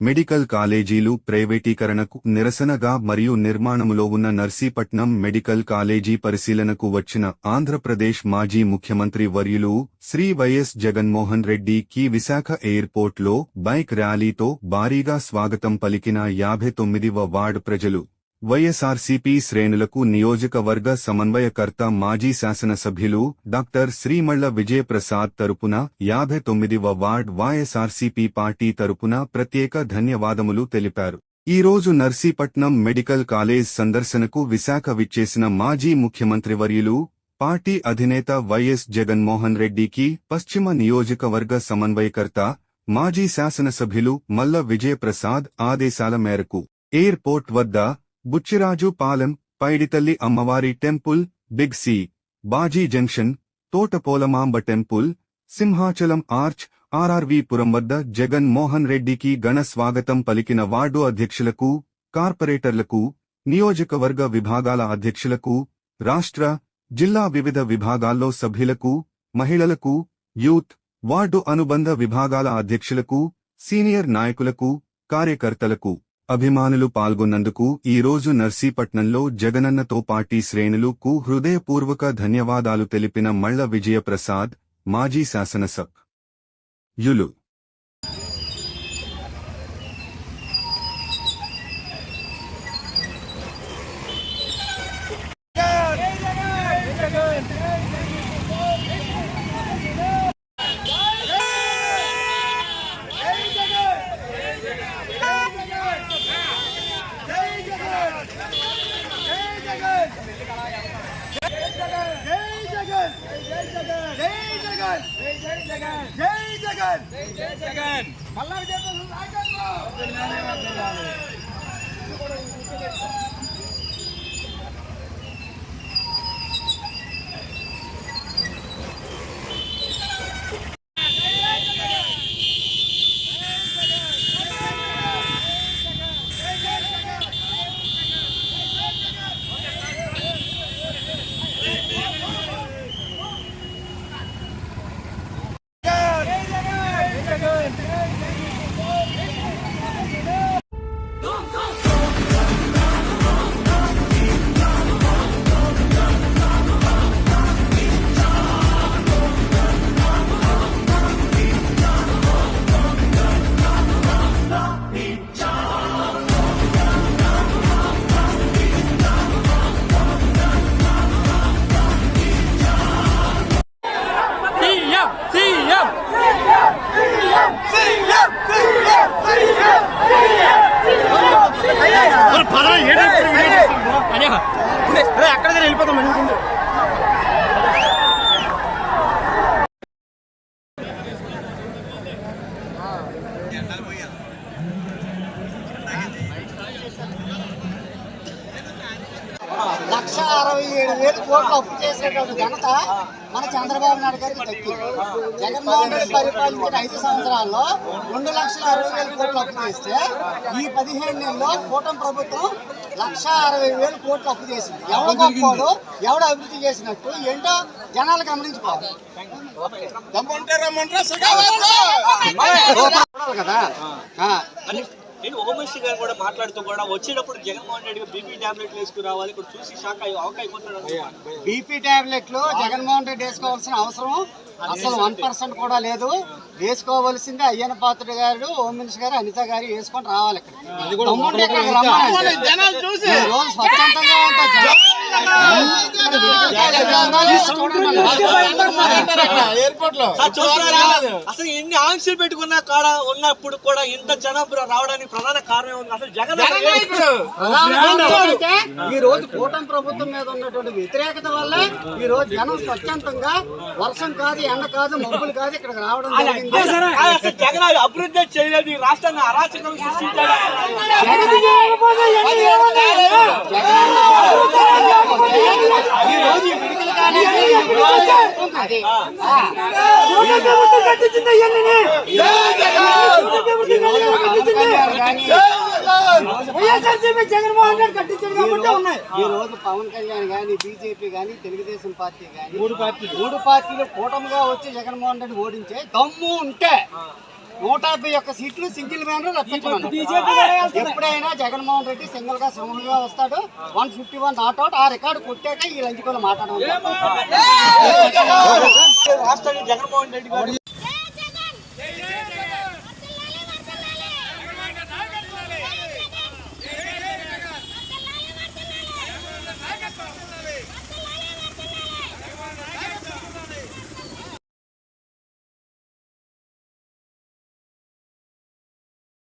Medical కాలేజీలు ప్రైవేటీకరణకు నిరసనగా మరియు నిర్మాణములో ఉన్న నర్సీపట్నం మెడికల్ కాలేజీ పరిశీలనకు వచ్చిన ఆంధ్రప్రదేశ్ మాజీ ముఖ్యమంత్రి వర్యులు శ్రీ వైఎస్ జగన్మోహన్ రెడ్డి కీ విశాఖ ఎయిర్పోర్ట్లో బైక్ ర్యాలీతో భారీగా స్వాగతం పలికిన యాభై తొమ్మిదివ వార్డు ప్రజలు. వైఎస్ఆర్సీపీ శ్రేణులకు నియోజకవర్గ సమన్వయకర్త మాజీ శాసనసభ్యులు డాక్టర్ శ్రీమళ్ళ విజయప్రసాద్ తరపున యాభై తొమ్మిదివ వార్డ్ వైఎస్ఆర్సీపీ పార్టీ తరపున ప్రత్యేక ధన్యవాదములు తెలిపారు. ఈ రోజు నర్సీపట్నం మెడికల్ కాలేజ్ సందర్శనకు విశాఖ విచ్చేసిన మాజీ ముఖ్యమంత్రి వర్యులు పార్టీ అధినేత వైఎస్ జగన్మోహన్ రెడ్డికి పశ్చిమ నియోజకవర్గ సమన్వయకర్త మాజీ శాసనసభ్యులు మల్ల విజయప్రసాద్ ఆదేశాల మేరకు ఎయిర్పోర్ట్ వద్ద బుచ్చిరాజు పాలెం పైడితల్లి అమ్మవారి temple big C Baji junction Thotapolamamba temple Simhachalam arch RRV Puram వద్ద జగన్ మోహన్ రెడ్డికి ఘన స్వాగతం పలికిన వార్డు అధ్యక్షులకు కార్పొరేటర్లకు నియోజకవర్గ విభాగాల అధ్యక్షులకు రాష్ట్ర జిల్లా వివిధ విభాగాల్లో సభ్యులకు మహిళలకు యూత్ వార్డు అనుబంధ విభాగాల అధ్యక్షులకు సీనియర్ నాయకులకు కార్యకర్తలకు. అభిమానులు పాల్గొన్నందుకు ఈ రోజు నర్సీపట్నంలో జగనన్నతో పార్టీ శ్రేణులకు హృదయపూర్వక ధన్యవాదాలు తెలిపిన మళ్ళ విజయప్రసాద్ మాజీ శాసనసభ్ యులు సీఎం సీఎం అక్కడ వెళ్ళిపోతాం లక్ష అరవై ఏడు వేలు కోట్లు అప్పు చేసేటువంటి ఘనత మన చంద్రబాబు నాయుడు గారికి దక్కింది జగన్మోహన్ రెడ్డి పరిపాలించిన ఐదు సంవత్సరాల్లో రెండు లక్షల అరవై వేల కోట్లు అప్పు చేస్తే ఈ పదిహేను నెలల్లో కూటమి ప్రభుత్వం లక్ష అరవై వేలు కోట్లు అప్పు చేసింది ఎవడ గొప్పోడు ఎవడ అభివృద్ధి చేసినట్టు ఏంటో జనాలు గమనించుకోవాలి కదా. నేను ఓమేష్ గారు కూడా మాట్లాడుతూ కూడా వచ్చేటప్పుడు జగన్మోహన్ రెడ్డి బీపీ టాబ్లెట్లు వేసుకురావాలి ఇక్కడ చూసి షాక్ అయ్యి అవక అయిపోతున్నాడు బీపీ టాబ్లెట్లు జగన్మోహన్ రెడ్డి వేసుకోవాల్సిన అవసరం అసలు వన్ పర్సెంట్ కూడా లేదు. వేసుకోవాల్సింది అయ్యన పాత్రుడు గారు హోమ్ మినిస్టర్ గారు అనిత గారు వేసుకొని రావాలి ఇక్కడ. రోజు స్వచ్ఛందంగా ఉంటా అసలు ఎన్ని ఆంక్షలు పెట్టుకున్నా కాడ ఉన్నప్పుడు కూడా ఇంత జనం రావడానికి ప్రధాన కారణం ఉంది అసలు జగన్ ఈ రోజు కూటమి ప్రభుత్వం మీద ఉన్నటువంటి వ్యతిరేకత వల్ల ఈ రోజు జనం స్వచ్ఛందంగా వర్షం కాదు ఎండ కాదు మబ్బులు కాదు ఇక్కడికి రావడం జరిగింది. అసలు జగన్ అభివృద్ధి చేయలేదు. ఈ రాష్ట్రాన్ని అరాచకం సృష్టించాడు. ఈ జగన్మోహన్ రెడ్డి కట్టించాడు ఈ రోజు- ఈ రోజు పవన్ కళ్యాణ్ గాని బీజేపీ గాని తెలుగుదేశం పార్టీ గాని మూడు పార్టీలు. మూడు పార్టీలు కూటమిగా వచ్చి జగన్మోహన్ రెడ్డి ఓడించే దమ్ము ఉంటే నూట యాభై ఒక్క సీట్లు సింగిల్ మ్యాన్ రప్పించమన్నారు. ఎప్పుడైనా జగన్మోహన్ రెడ్డి సింగిల్గా సింగిల్గా వస్తాడు. One fifty one not out. ఆ రికార్డు కొట్టాక ఈ లంచుకోలు మాట్లాడడం రాష్ట్రానికి జగన్మోహన్ రెడ్డి గారు